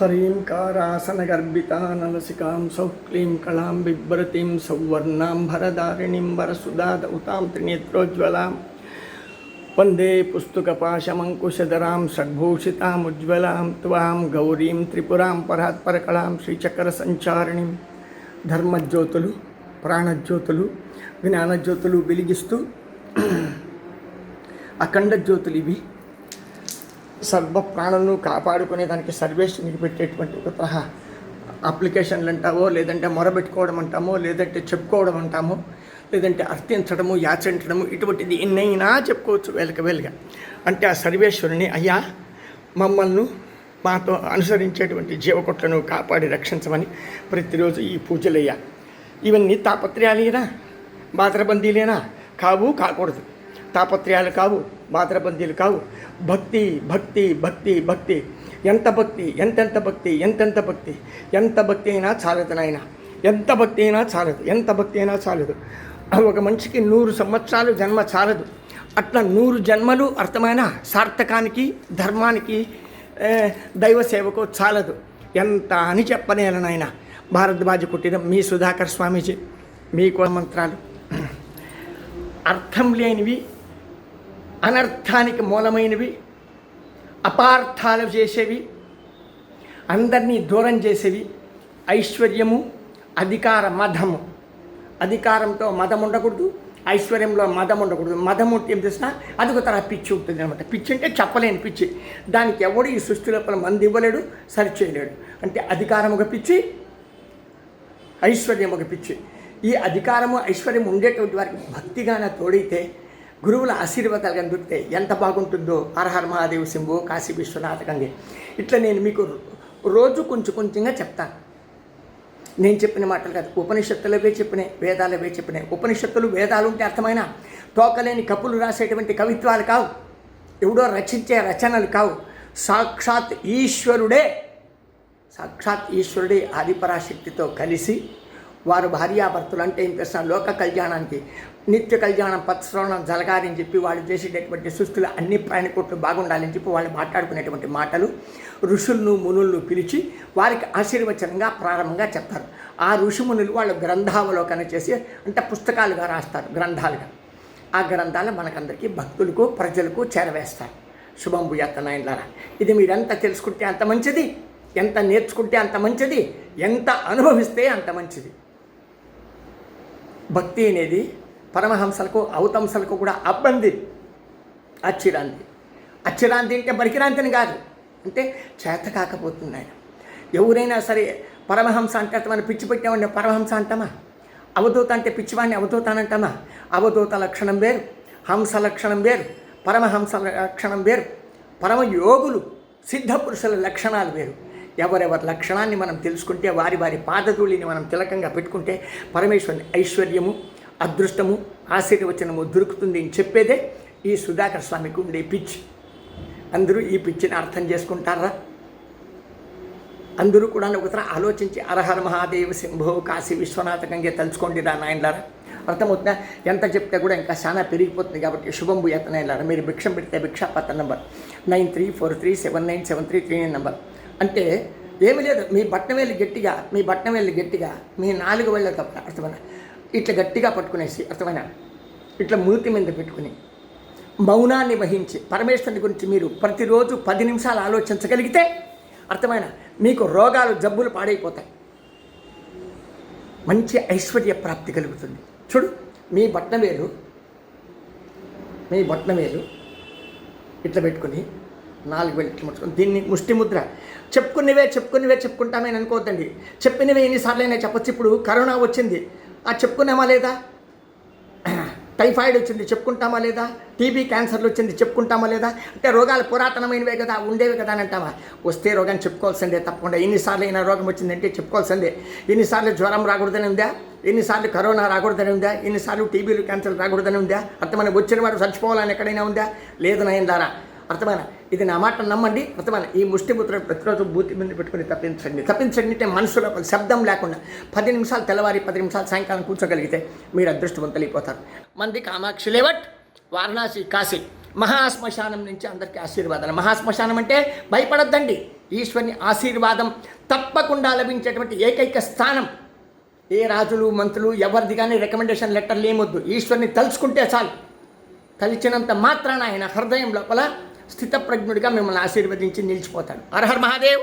హరీం కారాసనగర్భితానలసికాం సౌక్లీం కళాం బిభ్రతీం సౌవర్ణాం భరదారిణీం వరసుదాదౌతాం త్రినేత్రోజ్వలాం వందే పుస్తకపాశమంకుశధరాం షడ్భూషితాముజ్వలాం త్వాం గౌరీం త్రిపురాం పరాత్పరకళాం శ్రీచక్రసంచారిణిం ధర్మజ్యోతులు ప్రాణజ్యోతులు జ్ఞానజ్యోతులు వెలిగిస్తూ అఖండ జ్యోతులు ఇవి సర్వ ప్రాణులను కాపాడుకునే దానికి సర్వేషన్కి పెట్టేటువంటి ఒక తరహా అప్లికేషన్లు అంటావో లేదంటే మొరబెట్టుకోవడం అంటామో లేదంటే చెప్పుకోవడం అంటామో లేదంటే అర్థించడము యాచించడము ఇటువంటిది ఎన్నైనా చెప్పుకోవచ్చు వేలక వేలుగా. అంటే ఆ సర్వేశ్వరుని అయ్యా మమ్మల్ని మాతో అనుసరించేటువంటి జీవకొట్లను కాపాడి రక్షించమని ప్రతిరోజు ఈ పూజలయ్యా. ఇవన్నీ తాపత్రయాలేనా? బాధరబందీలేనా? కావు కాకూడదు. తాపత్రయాలు కావు మాత్రబందీలు కావు. భక్తి భక్తి భక్తి భక్తి. ఎంత భక్తి ఎంతెంత భక్తి ఎంతెంత భక్తి. ఎంత భక్తి అయినా చాలదు నాయన. ఎంత భక్తి అయినా చాలదు. ఎంత భక్తి అయినా చాలదు. ఒక మనిషికి నూరు సంవత్సరాలు జన్మ చాలదు. అట్లా నూరు జన్మలు అర్థమైన సార్థకానికి ధర్మానికి దైవ సేవకు చాలదు. ఎంత అని చెప్పనేల భారద్వాజ కుట్టిన మీ సుధాకర్ స్వామీజీ మీకు మంత్రాలు అర్థం లేనివి అనర్థానికి మూలమైనవి అపార్థాలు చేసేవి అందరినీ దూరం చేసేవి ఐశ్వర్యము అధికార మదము అధికారంతో మదం ఉండకూడదు ఐశ్వర్యంలో మదం ఉండకూడదు. మదం ఉంటే ఏం చేసినా అది ఒక తరహా పిచ్చి ఉంటుంది అనమాట పిచ్చి అంటే చెప్పలేని పిచ్చి. దానికి ఎవడు ఈ సృష్టి లోపల మంది ఇవ్వలేడు సరి చేయలేడు అంటే అధికారం ఒక పిచ్చి ఐశ్వర్యం ఒక పిచ్చి. ఈ అధికారము ఐశ్వర్యం ఉండేటువంటి వారికి భక్తిగాన తోడైతే గురువుల ఆశీర్వాదాలు కానీ దొరికితే ఎంత బాగుంటుందో హరహర మహాదేవ్ శంభు కాశీ విశ్వనాథ గంగే. ఇట్లా నేను మీకు రోజు కొంచెం కొంచెంగా చెప్తాను నేను చెప్పిన మాటలు కాదు ఉపనిషత్తులవే చెప్పినాయి వేదాలవే చెప్పినాయి. ఉపనిషత్తులు వేదాలు ఉంటే అర్థమైన తోకలేని కప్పులు రాసేటువంటి కవిత్వాలు కావు. ఎవడో రచించే రచనలు కావు. సాక్షాత్ ఈశ్వరుడే సాక్షాత్ ఈశ్వరుడే ఆదిపరాశక్తితో కలిసి వారు భార్యాభర్తలు అంటే ఏం చేస్తారు? లోక కళ్యాణానికి నిత్య కళ్యాణం పత్శ్రవణం జలగారని చెప్పి వాళ్ళు చేసేటటువంటి సుస్థులు అన్ని ప్రాణికోట్లు బాగుండాలని చెప్పి వాళ్ళు మాట్లాడుకునేటువంటి మాటలు ఋషులను మునులను పిలిచి వారికి ఆశీర్వచనంగా ప్రారంభంగా చెప్తారు. ఆ ఋషి మునులు వాళ్ళు గ్రంథావలోకన చేసి అంటే పుస్తకాలుగా రాస్తారు గ్రంథాలుగా. ఆ గ్రంథాలు మనకందరికీ భక్తులకు ప్రజలకు చేరవేస్తారు. శుభం భూయాతనాయనలారా ఇది మీరెంత తెలుసుకుంటే అంత మంచిది ఎంత నేర్చుకుంటే అంత మంచిది ఎంత అనుభవిస్తే అంత మంచిది. భక్తి అనేది పరమహంసలకు అవతంసలకు కూడా అబ్బంది. అచ్చిరాంతి. అచ్చిరాంతి అంటే బరికిరాంతిని కాదు. అంటే చేత కాకపోతుంది ఆయన ఎవరైనా సరే పరమహంస అంటే మనం పిచ్చి పెట్టామంటే పరమహంస అంటామా? అవధూత అంటే పిచ్చివాడిని అవధూతానంటామా అవధూత లక్షణం వేరు హంస లక్షణం వేరు పరమహంస లక్షణం వేరు పరమయోగులు సిద్ధ పురుషుల లక్షణాలు వేరు. ఎవరెవరి లక్షణాన్ని మనం తెలుసుకుంటే వారి వారి పాదధూళిని మనం తిలకంగా పెట్టుకుంటే పరమేశ్వరుని ఐశ్వర్యము అదృష్టము ఆశీర్వచనము దొరుకుతుంది అని చెప్పేదే ఈ సుధాకర్ స్వామికి ఉండే పిచ్చి. అందరూ ఈ పిచ్చిని అర్థం చేసుకుంటారా? అందరూ కూడా ఒకసారి ఆలోచించి అరహర మహాదేవ శంభో కాశీ విశ్వనాథ గంగే తలుచుకోండి రా నాయనలారా. అర్థమవుతుందా? ఎంత చెప్తే కూడా ఇంకా చాలా పెరిగిపోతుంది కాబట్టి శుభంబు ఎత్తనాయలారా మీరు భిక్షం పెడితే భిక్షా పత్ర number nine three four three seven nine seven three three nine number. అంటే ఏమి లేదు. మీ బట్టన గట్టిగా మీ బట్టన గట్టిగా మీ నాలుగు వేళ్ళ తప్ప అర్థమైన? ఇట్లా గట్టిగా పట్టుకునేసి అర్థమైన? ఇట్లా మూతి మీద పెట్టుకుని మౌనాన్ని వహించి పరమేశ్వరుని గురించి మీరు ప్రతిరోజు పది నిమిషాలు ఆలోచించగలిగితే అర్థమైన? మీకు రోగాలు జబ్బులు పాడైపోతాయి. మంచి ఐశ్వర్య ప్రాప్తి కలుగుతుంది. చూడు మీ బట్టవేలు మీ బట్టవేలు ఇట్లా పెట్టుకుని నాలుగు వేలు ముట్టుకుని దీన్ని ముష్టి ముద్ర. చెప్పుకునేవే చెప్పుకునేవే చెప్పుకుంటామని అనుకోవద్దండి. చెప్పినవే ఎన్నిసార్లు అయినా చెప్పొచ్చు. ఇప్పుడు కరోనా వచ్చింది. ఆ చెప్పుకున్నామా లేదా? టైఫాయిడ్ వచ్చింది. చెప్పుకుంటామా లేదా? టీబీ క్యాన్సర్లు వచ్చింది. చెప్పుకుంటామా లేదా? అంటే రోగాలు పురాతనమైనవే కదా ఉండేవి కదా అని అంటావా? వస్తే రోగాన్ని చెప్పుకోవాల్సిందే తప్పకుండా. ఎన్నిసార్లు అయినా రోగం వచ్చిందంటే చెప్పుకోవాల్సిందే. ఎన్నిసార్లు జ్వరం రాకూడదని ఉందా? ఎన్నిసార్లు కరోనా రాకూడదని ఉందా? ఎన్నిసార్లు టీబీలు క్యాన్సర్ రాకూడదని ఉందా? అర్థమైన వచ్చిన వాడు చచ్చిపోవాలని ఎక్కడైనా ఉందా? లేదు నయం ద్వారా అర్థమైన? ఇది నా మాట నమ్మండి. అర్థమైన ఈ ముష్టి ముద్ర ప్రతిరోజు బూతి మీద పెట్టుకుని తప్పించండి. తప్పించండి అంటే మనసులో శబ్దం లేకుండా పది నిమిషాలు తెల్లవారి పది నిమిషాలు సాయంకాలం కూర్చోగలిగితే మీరు అదృష్టవంతులు అయిపోతారు మంది కామాక్షి లేవట్ వారణాసి కాశీ. మహాశ్మశానం నుంచి అందరికీ ఆశీర్వాదాలు. మహాశ్మశానం అంటే భయపడొద్దండి. ఈశ్వరుని ఆశీర్వాదం తప్పకుండా లభించేటువంటి ఏకైక స్థానం. ఏ రాజులు మంత్రులు ఎవరిది కానీ రికమెండేషన్ లెటర్లు ఏమొద్దు. ఈశ్వరుని తలుచుకుంటే చాలు. తలిచినంత మాత్రాన ఆయన హృదయం లోపల స్థితప్రజ్ఞుడిగా మిమ్మల్ని ఆశీర్వదించి నిలిచిపోతాడు. అర్హర్ మహాదేవ్.